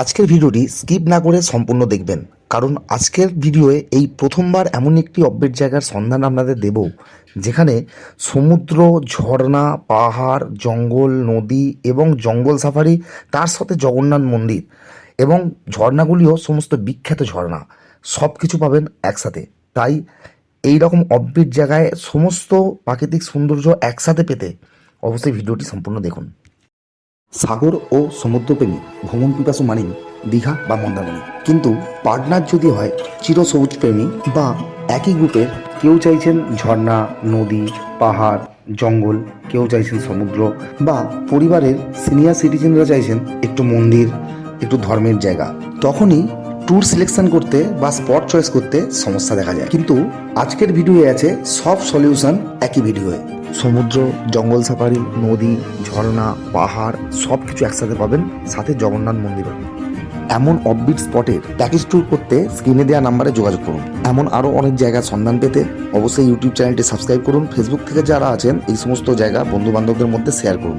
আজকের ভিডিওটি স্কিপ না করে সম্পূর্ণ দেখবেন। কারণ আজকের ভিডিওয়ে এই প্রথমবার এমন একটি অব্যের জায়গার সন্ধান আপনাদের দেব, যেখানে সমুদ্র, ঝর্ণা, পাহাড়, জঙ্গল, নদী এবং জঙ্গল সাফারি, তার সাথে জগন্নাথ মন্দির এবং ঝর্ণাগুলিও সমস্ত বিখ্যাত ঝর্ণা সব কিছু পাবেন একসাথে। তাই এই রকম অব্যের জায়গায় সমস্ত প্রাকৃতিক সৌন্দর্য একসাথে পেতে অবশ্যই ভিডিওটি সম্পূর্ণ দেখুন। সাগর ও সমুদ্রপ্রেমী, ভ্রমণ পিপাসু মানেই দীঘা বা মন্দারমণি। কিন্তু পার্টনার যদি হয় চিরসবুজ প্রেমী বা একই গ্রুপের কেউ চাইছেন ঝর্ণা, নদী, পাহাড়, জঙ্গল, কেউ চাইছেন সমুদ্র বা পরিবারের সিনিয়র সিটিজেনরা চাইছেন একটু মন্দির, একটু ধর্মের জায়গা, তখনই ট্যুর সিলেকশন করতে বা স্পট চয়েস করতে সমস্যা দেখা যায়। কিন্তু আজকের ভিডিওয়ে আছে সব সলিউশন একই ভিডিওয়ে সমুদ্র, জঙ্গল সাফারি, নদী, ঝর্ণা, পাহাড় সব কিছু একসাথে পাবেন সাথে জগন্নাথ মন্দিরও এমন অফবিট স্পটের প্যাকেজ ট্যুর করতে স্ক্রিনে দেওয়া নাম্বারে যোগাযোগ করুন। এমন আরও অনেক জায়গার সন্ধান পেতে অবশ্যই ইউটিউব চ্যানেলটি সাবস্ক্রাইব করুন। ফেসবুক থেকে যারা আছেন, এই সমস্ত জায়গা বন্ধু বান্ধবদের মধ্যে শেয়ার করুন।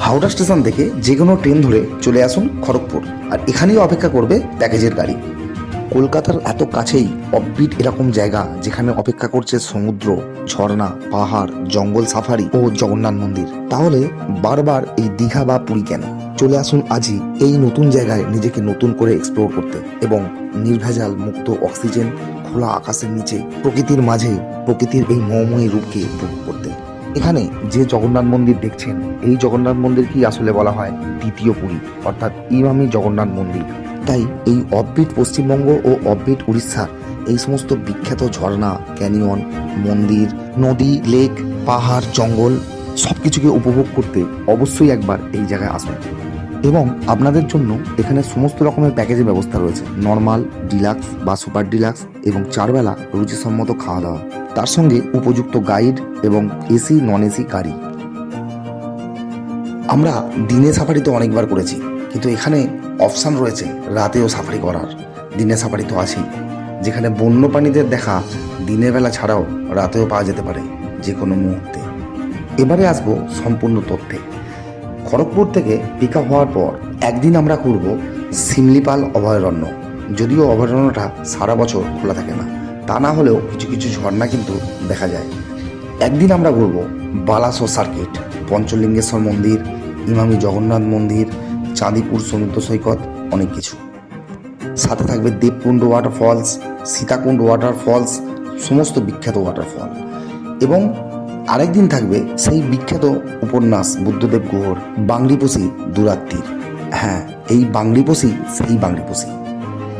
হাওড়া স্টেশন থেকে যে কোনো ট্রেন ধরে চলে আসুন খড়গপুর। আর এখানেই অপেক্ষা করবে প্যাকেজের গাড়ি। কলকাতার এত কাছেই অফবিট এরকম জায়গা যেখানে অপেক্ষা করছে সমুদ্র, ঝর্ণা, পাহাড়, জঙ্গল সাফারি ও জগন্নাথ মন্দির। তাহলে বারবার এই দীঘা বা পুরী কেন? চলে আসুন আজই এই নতুন জায়গায় নিজেকে নতুন করে এক্সপ্লোর করতে এবং নির্ভেজাল মুক্ত অক্সিজেন খোলা আকাশের নিচে প্রকৃতির মাঝে প্রকৃতির এই মৌময়ী রূপকে উপভোগ করতে। এখানে যে জগন্নাথ মন্দির দেখছেন, এই জগন্নাথ মন্দিরকেই আসলে বলা হয় দ্বিতীয় পুরী, অর্থাৎ ইমামি জগন্নাথ মন্দির। তাই এই অববিট পশ্চিমবঙ্গ ও অববিট উড়িষ্যার এই সমস্ত বিখ্যাত ঝর্ণা, ক্যানিয়ন, মন্দির, নদী, লেক, পাহাড়, জঙ্গল সব কিছুকে উপভোগ করতে অবশ্যই একবার এই জায়গায় আসুন এবং আপনাদের জন্য এখানে সমস্ত রকমের প্যাকেজের ব্যবস্থা রয়েছে। নর্মাল, ডিলাক্স বা সুপার ডিলাক্স এবং চারবেলা রুচিসম্মত খাওয়া দাওয়া তার সঙ্গে উপযুক্ত গাইড এবং এসি, নন এসি, গাড়ি। আমরা দিনে সাফারি তো অনেকবার করেছি। কিন্তু এখানে অপশান রয়েছে রাতেও সাফারি করার, দিনে সাফারি তো আছেই। যেখানে বন্যপ্রাণীদের দেখা দিনের বেলা ছাড়াও রাতেও পাওয়া যেতে পারে যে কোনো মুহূর্তে। এবারে আসব সম্পূর্ণ তথ্যে। খড়গপুর থেকে পিক আপ হওয়ার পর একদিন আমরা ঘুরব সিমলিপাল অভয়ারণ্য। যদিও অভয়ারণ্যটা সারা বছর খোলা থাকে না, তা না হলেও কিছু কিছু ঝর্ণা কিন্তু দেখা যায়। একদিন আমরা ঘুরব বালাসো সার্কিট পঞ্চলিঙ্গেশ্বর মন্দির, ইমামি জগন্নাথ মন্দির চাঁদিপুর, সমুদ্র সৈকত, অনেক কিছু। সাথে থাকবে দেবকুণ্ড ওয়াটারফলস সীতাকুণ্ড ওয়াটারফলস সমস্ত বিখ্যাত ওয়াটারফল এবং আরেকদিন থাকবে সেই বিখ্যাত উপন্যাস বুদ্ধদেব গুহর বাংলিপোষি দুরাত্রির। হ্যাঁ এই বাংলিপোষি সেই বাংলিপোষি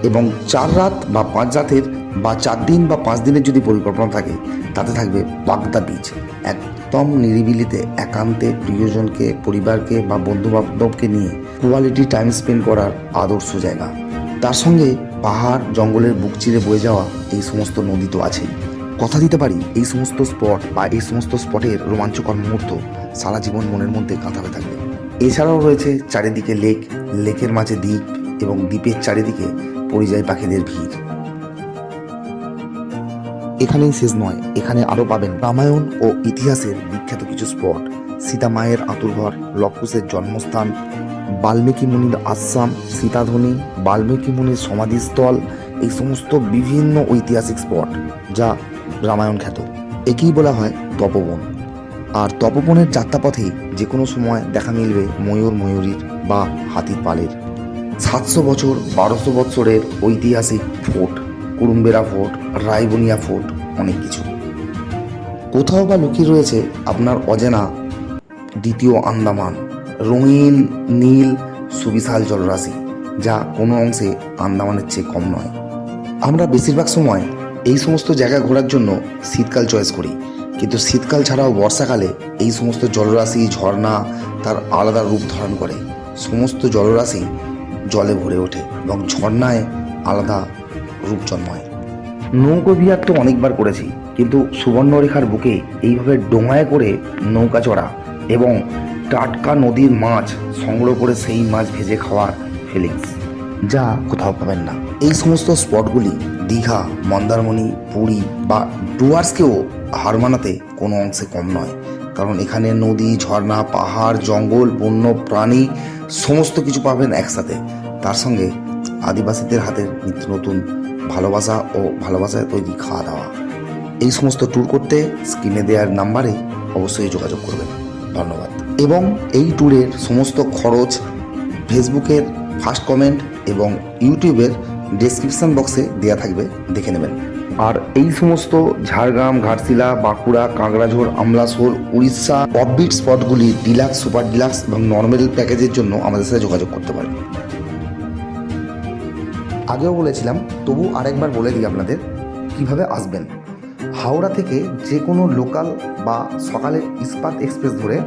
এবং চার রাত বা পাঁচ রাতের বা চার দিন বা পাঁচ দিনের যদি পরিকল্পনা থাকে, তাতে থাকবে বাগদা বিচ একদম নিরিবিলিতে একান্তে প্রিয়জনকে, পরিবারকে বা বন্ধু বান্ধবকে নিয়ে কোয়ালিটি টাইম স্পেন্ড করার আদর্শ জায়গা। তার সঙ্গে পাহাড়, জঙ্গলের বুক চিরে বয়ে যাওয়া এই সমস্ত নদী তো আছেই। কথা দিতে পারি, এই সমস্ত স্পট বা এই সমস্ত স্পটের রোমাঞ্চকর মুহূর্ত সারা জীবন মনের মধ্যে কাঁথাবে থাকবে। এছাড়াও রয়েছে চারিদিকে লেক লেকের মাঝে দ্বীপ এবং দ্বীপের চারিদিকে পরিযায়ী পাখিদের ভিড়। এখানেই শেষ নয়, এখানে আরও পাবেন রামায়ণ ও ইতিহাসের বিখ্যাত কিছু স্পট সীতা মায়ের আতুরঘর লক্ষুসের জন্মস্থান বাল্মীকি মুনির আশ্রাম, সীতাধ্বনি বাল্মীকি মুনির সমাধিস্থল, এই সমস্ত বিভিন্ন ঐতিহাসিক স্পট যা রামায়ণ খ্যাত। একেই বলা হয় তপবন। আর তপবনের যাত্রাপথে যে কোনো সময় দেখা মিলবে ময়ূর ময়ূরীর বা হাতির পালের। সাতশো বছর, বারোশো বছরের ঐতিহাসিক fort, Kurumbera fort, Raibania fort, অনেক কিছু। কোথাও বা লুকিয়ে রয়েছে আপনার অজানা দ্বিতীয় আন্দামান। রঙিন, নীল, সুবিশাল জলরাশি, যা কোনো অংশে আন্দামানের চেয়ে কম নয়। আমরা বেশিরভাগ সময় এই সমস্ত জায়গা ঘোরার জন্য শীতকাল চয়েস করি। কিন্তু শীতকাল ছাড়াও বর্ষাকালে এই সমস্ত জলরাশি, ঝর্ণা তার আলাদা রূপ ধারণ করে। সমস্ত জলরাশি জলে ভরে ওঠে এবং ঝর্ণায় আলাদা রূপ জন্মায়। নৌকো বিহার তো অনেকবার করেছি, কিন্তু সুবর্ণরেখার বুকে এইভাবে ডোঙায় করে নৌকা চড়া এবং টাটকা নদীর মাছ সংগ্রহ করে সেই মাছ ভেজে খাওয়ার ফিলিংস যা কোথাও পাবেন না। এই সমস্ত স্পটগুলি দীঘা, মন্দারমণি, পুরী বা ডুয়ার্সকেও হার মানাতে কোনো অংশে কম নয়। কারণ এখানে নদী, ঝর্ণা, পাহাড়, জঙ্গল, বন্য, প্রাণী সমস্ত কিছু পাবেন একসাথে। তার সঙ্গে আদিবাসীদের হাতের নিত্য নতুন ভালোবাসা ও ভালোবাসায় তৈরি খাওয়া দাওয়া এই সমস্ত ট্যুর করতে স্ক্রিনে দেওয়ার নাম্বারে অবশ্যই যোগাযোগ করবেন। ধন্যবাদ। এবং এই ট্যুরের সমস্ত খরচ ফেসবুকের ফার্স্ট কমেন্ট এবং ইউটিউবের ডেসক্রিপশন বক্সে দেওয়া থাকবে, দেখে নেবেন। আর এই সমস্ত ঝাড়গ্রাম, ঘাটশিলা, বাঁকুড়া কাঁকড়াঝোড় আমলাসোল উড়িষ্যা অফবিট স্পটগুলি ডিলাক্স সুপার ডিলাক্স এবং নর্মাল প্যাকেজের জন্য আমাদের সাথে যোগাযোগ করতে পারেন। আগেও বলেছিলাম, তবু আরেকবার বলে দিই আপনাদের, কীভাবে আসবেন। হাওড়া থেকে যে কোনো লোকাল বা সকালের ইস্পাত এক্সপ্রেস ধরে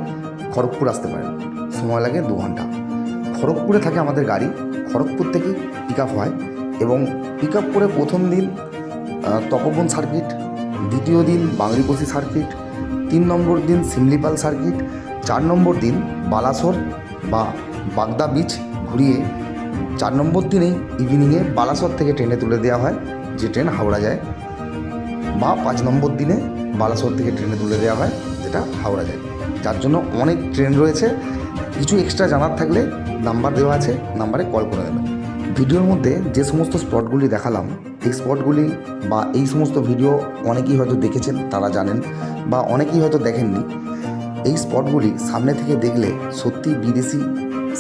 খড়গপুর আসতে পারেন। সময় লাগে দু ঘণ্টা। খড়গপুরে থাকে আমাদের গাড়ি। খড়গপুর থেকেই পিক আপ হয় এবং পিক আপ করে প্রথম দিন তপবন সার্কিট দ্বিতীয় দিন বাংরিপসি সার্কিট তিন নম্বর দিন সিমলিপাল সার্কিট চার নম্বর দিন বালাসোর বা বাগদা বিচ ঘুরিয়ে চার নম্বর দিনেই ইভিনিংয়ে বালাসোর থেকে ট্রেনে তুলে দেওয়া হয়, যে ট্রেন হাওড়া যায়। বা পাঁচ নম্বর দিনে বালাসোর থেকে ট্রেনে তুলে দেওয়া হয়, যেটা হাওড়া যায়। যার জন্য অনেক ট্রেন রয়েছে। কিছু এক্সট্রা জানার থাকলে নাম্বার দেওয়া আছে নাম্বারে কল করে দেবেন। ভিডিওর মধ্যে যে সমস্ত স্পটগুলি দেখালাম, এই স্পটগুলি বা এই সমস্ত ভিডিও অনেকেই হয়তো দেখেছেন, তারা জানেন বা অনেকেই হয়তো দেখেননি। এই স্পটগুলি সামনে থেকে দেখলে সত্যি বিদেশি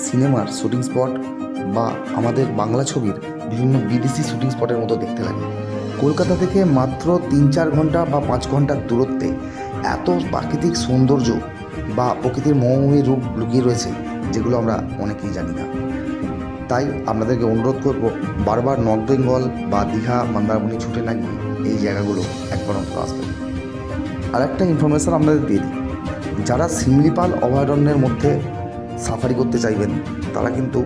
সিনেমার শুটিং স্পট বা আমাদের বাংলা ছবির বিভিন্ন বিদেশি শুটিং স্পটের মতো দেখতে লাগে। কলকাতা থেকে মাত্র তিন চার ঘণ্টা বা পাঁচ ঘণ্টার দূরত্বে এত প্রাকৃতিক সৌন্দর্য বা প্রকৃতির মোহময়ী রূপ লুকিয়ে রয়েছে, যেগুলো আমরা অনেকেই জানি না। তাই আপনাদেরকে অনুরোধ করব, বারবার নর্থ বেঙ্গল বা দীঘা, মন্দারমণি ছুটে না গিয়ে এই জায়গাগুলো একবার অন্তত আসবেন আর একটা ইনফরমেশান আপনাদের দিয়ে দিই। যারা শিমলিপাল অভয়ারণ্যের মধ্যে সাফারি করতে চাইবেন, তারা কিন্তু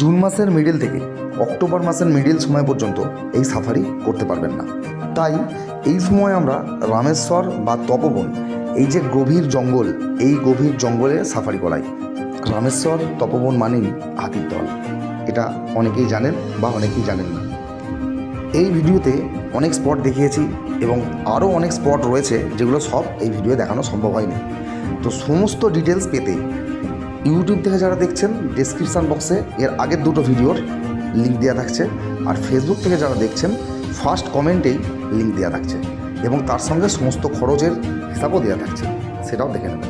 জুন মাসের মিডিল থেকে অক্টোবর মাসের মিডিল সময় পর্যন্ত এই সাফারি করতে পারবেন না। তাই এই সময় আমরা রামেশ্বর বা তপবন এই যে গভীর জঙ্গল, এই গভীর জঙ্গলে সাফারি করাই। রামেশ্বর, তপবন মানেই হাতির দল। এটা অনেকেই জানেন বা অনেকেই জানেন না। এই ভিডিওতে অনেক স্পট দেখিয়েছি এবং আরও অনেক স্পট রয়েছে যেগুলো সব এই ভিডিও দেখানো সম্ভব হয়নি। তো সমস্ত ডিটেলস পেতে ইউটিউব থেকে যারা দেখছেন ডেসক্রিপশান বক্সে এর আগের দুটো ভিডিওর লিঙ্ক দেওয়া থাকছে। আর ফেসবুক থেকে যারা দেখছেন ফার্স্ট কমেন্টেই লিঙ্ক দেওয়া থাকছে। এবং তার সঙ্গে সমস্ত খরচের হিসাবও দেওয়া থাকছে সেটাও দেখে নেবেন।